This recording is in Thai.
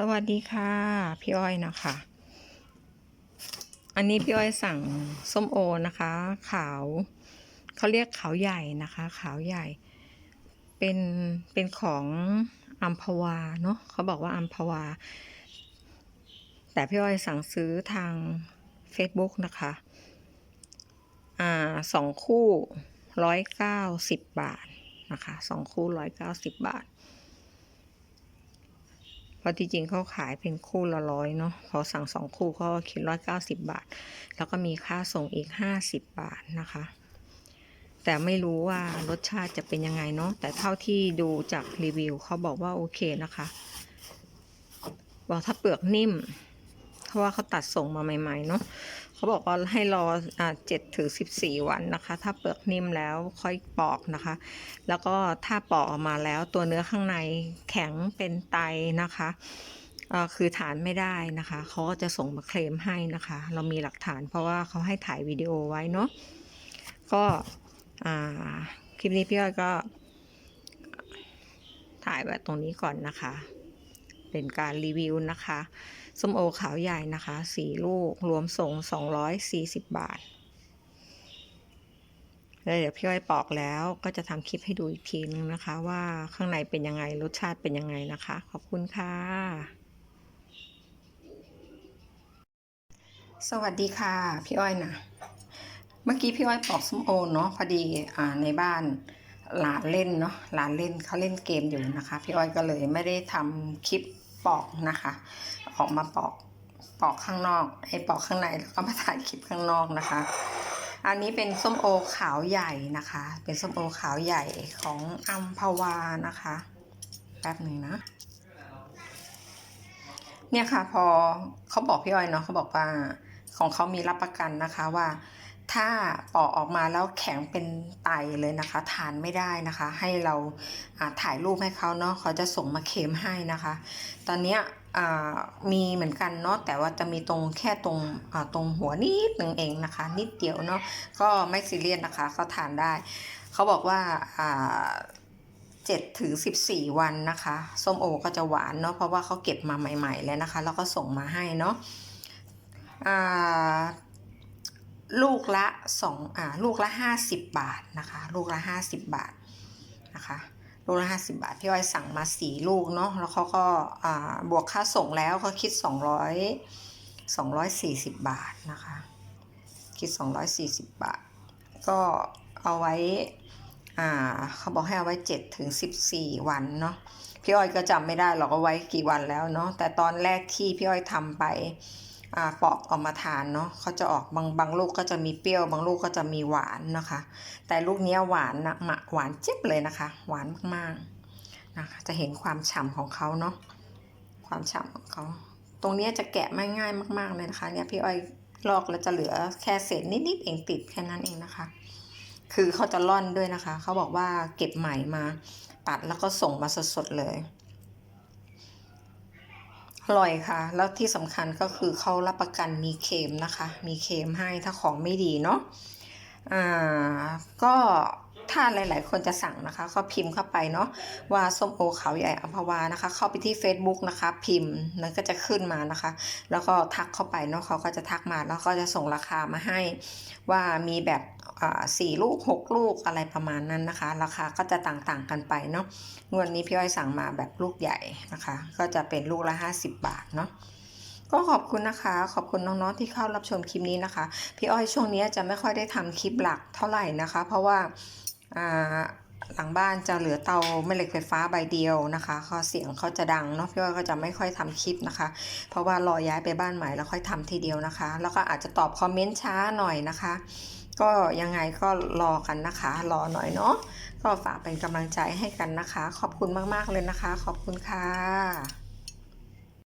สวัสดีค่ะ พี่อ้อยนะคะ อันนี้พี่อ้อยสั่งส้มโอนะคะ ขาวเขาเรียกขาวใหญ่นะคะ ขาวใหญ่ เป็นเป็นของอัมพวาเนาะเขาบอกว่าอัมพวา แต่พี่อ้อยสั่งซื้อทาง Facebook นะคะ อ่าสองคู่ร้อยเก้าสิบบาทนะคะสองคู่ร้อยเก้าสิบบาท ราะที่จริงเขาขายเป็นคู่ละร้อยเนาะพอสั่งสองคู่ก็คิดร้อยเก้าสิบบาท แล้วก็มีค่าส่งอีกห้าสิบบาทนะคะ แต่ไม่รู้ว่ารสชาติจะเป็นยังไงเนาะแต่เท่าที่ดูจากรีวิวเขาบอกว่าโอเคนะคะ บอกถ้าเปลือกนิ่ม ราะว่าเขาตัดส่งมาใหม่ๆเนาะเขาบอกว่าให้รอเจ็ดถึงสิบสี่วันนะคะ ถ้าเปลือกนิ่มแล้วค่อยปอกนะคะ แล้วก็ถ้าปอกออกมาแล้วตัวเนื้อข้างในแข็งเป็นไตนะคะคือฐานไม่ได้นะคะเขาก็จะส่งมาเคลมให้นะคะ เรามีหลักฐานเพราะว่าเขาให้ถ่ายวิดีโอไว้เนาะก็คลิปนี้พี่อ้อยก็ถ่ายไว้ตรงนี้ก่อนนะคะ เป็นการรีวิวนะคะส้มโอขาวใหญ่นะคะสี่ลูกรวมส่ง240บาทแล้วเดี๋ยวพี่อ้อยปอกแล้วก็จะทำคลิปให้ดูอีกทีนึงนะคะ ว่าข้างในเป็นยังไงรสชาติเป็นยังไงนะคะ ขอบคุณค่ะ สวัสดีค่ะ พี่อ้อยนะเมื่อกี้พี่อ้อยปอกส้มโอเนาะพอดีอ่าในบ้านหลานเล่นเนาะหลานเล่นเขาเล่นเกมอยู่นะคะ พี่อ้อยก็เลยไม่ได้ทำคลิป ปอกนะคะ ออกมาปอกปอกข้างนอกไอ้ปอกข้างในแล้วก็มาถ่ายคลิปข้างนอกนะคะ อันนี้เป็นส้มโอขาวใหญ่นะคะ เป็นส้มโอขาวใหญ่ของอัมพวานะคะแป๊บหนึ่งนะ เนี่ยค่ะพอเขาบอกพี่อ้อยเนาะเขาบอกว่าของเขามีรับประกันนะคะว่า ถ้าปอกออกมาแล้วแข็งเป็นไตเลยนะคะ ทานไม่ได้นะคะ ให้เราาถ่ายรูปให้เขาเนาะเขาจะส่งมาเคลมให้นะคะ ตอนนี้มีเหมือนกันเนาะแต่ว่าจะมีตรงแค่ตรงตรงหัวนิดหนึ่งเองนะคะ นิดเดียวเนาะก็ไม่ซีเรียสนะคะเขาทานได้ เขาบอกว่าเจ็ดถึงสิบสี่วันนะคะส้มโอก็จะหวานเนาะเพราะว่าเขาเก็บมาใหม่ ๆ แล้วนะคะ แล้วก็ส่งมาให้เนาะอ่า ลูกละสองอ่าลูกละห้าสิบบาทนะคะ ลูกละห้าสิบบาทนะคะลูกละห้าสิบาทพี่อ้อยสั่งมาสี่ลูกเนาะแล้วเขาก็อ่าบวกค่าส่งแล้วเขาคิดสองร้อยสองร้อยสี่สิบบาทนะคะ คิดสองร้อยสี่สิบบาท ก็เอาไว้อ่าเขาบอกให้เอาไว้เจ็ดถึงสิบสี่วันเนาะพี่อ้อยก็จำไม่ได้หรอกว่าไว้กี่วันแล้วเนาะแต่ตอนแรกที่พี่อ้อยทำไป ปอกออกมาทานเนาะเขาจะออกบางบางลูกก็จะมีเปรี้ยว บางลูกก็จะมีหวานนะคะ แต่ลูกเนี้ยหวานนะมะหวานเจ็บเลยนะคะ หวานมากๆนะคะจะเห็นความฉ่ำของเขาเนาะความฉ่ำของเขาตรงเนี้ยจะแกะไม่ง่ายมากๆเลยนะคะเนี่ยพี่อ้อยลอกแล้วจะเหลือแค่เศษนิดๆเองติดแค่นั้นเองนะคะ คือเขาจะร่อนด้วยนะคะ เขาบอกว่าเก็บใหม่มา ตัดแล้วก็ส่งมาสดๆเลย อร่อยค่ะ แล้วที่สำคัญก็คือเขารับประกันมีเค็มนะคะ มีเค็มให้ถ้าของไม่ดีเนาะอ่าก็ถ้าหลาย ๆ คนจะสั่งนะคะ ก็พิมพ์เข้าไปเนาะว่าส้มโอขาวใหญ่อัมพวานะคะ เข้าไปที่ Facebook นะคะ พิมพ์นั้นก็จะขึ้นมานะคะ แล้วก็ทักเข้าไปเนาะเขาก็จะทักมาแล้วก็จะส่งราคามาให้ ว่ามีแบบ สี่ลูกหกลูกอะไรประมาณนั้นนะคะ ราคาก็จะต่างๆกันไปเนาะงวดนี้พี่อ้อยสั่งมาแบบลูกใหญ่นะคะ ก็จะเป็นลูกละ 50 บาทเนาะก็ขอบคุณนะคะ ขอบคุณน้องๆที่เข้ารับชมคลิปนี้นะคะ พี่อ้อยช่วงนี้จะไม่ค่อยได้ทำคลิปหลักเท่าไหร่นะคะ เพราะว่าหลังบ้านจะเหลือเตาแม่เหล็กไฟฟ้าใบเดียวนะคะเขาเสียงเขาจะดังเนาะพี่อ้อยก็จะไม่ค่อยทำคลิปนะคะ เพราะว่ารอย้ายไปบ้านใหม่แล้วค่อยทำทีเดียวนะคะ แล้วก็อาจจะตอบคอมเมนต์ช้าหน่อยนะคะ ก็ยังไงก็รอกันนะคะ รอหน่อยเนาะก็ฝากเป็นกำลังใจให้กันนะคะ ขอบคุณมากๆเลยนะคะ ขอบคุณค่ะ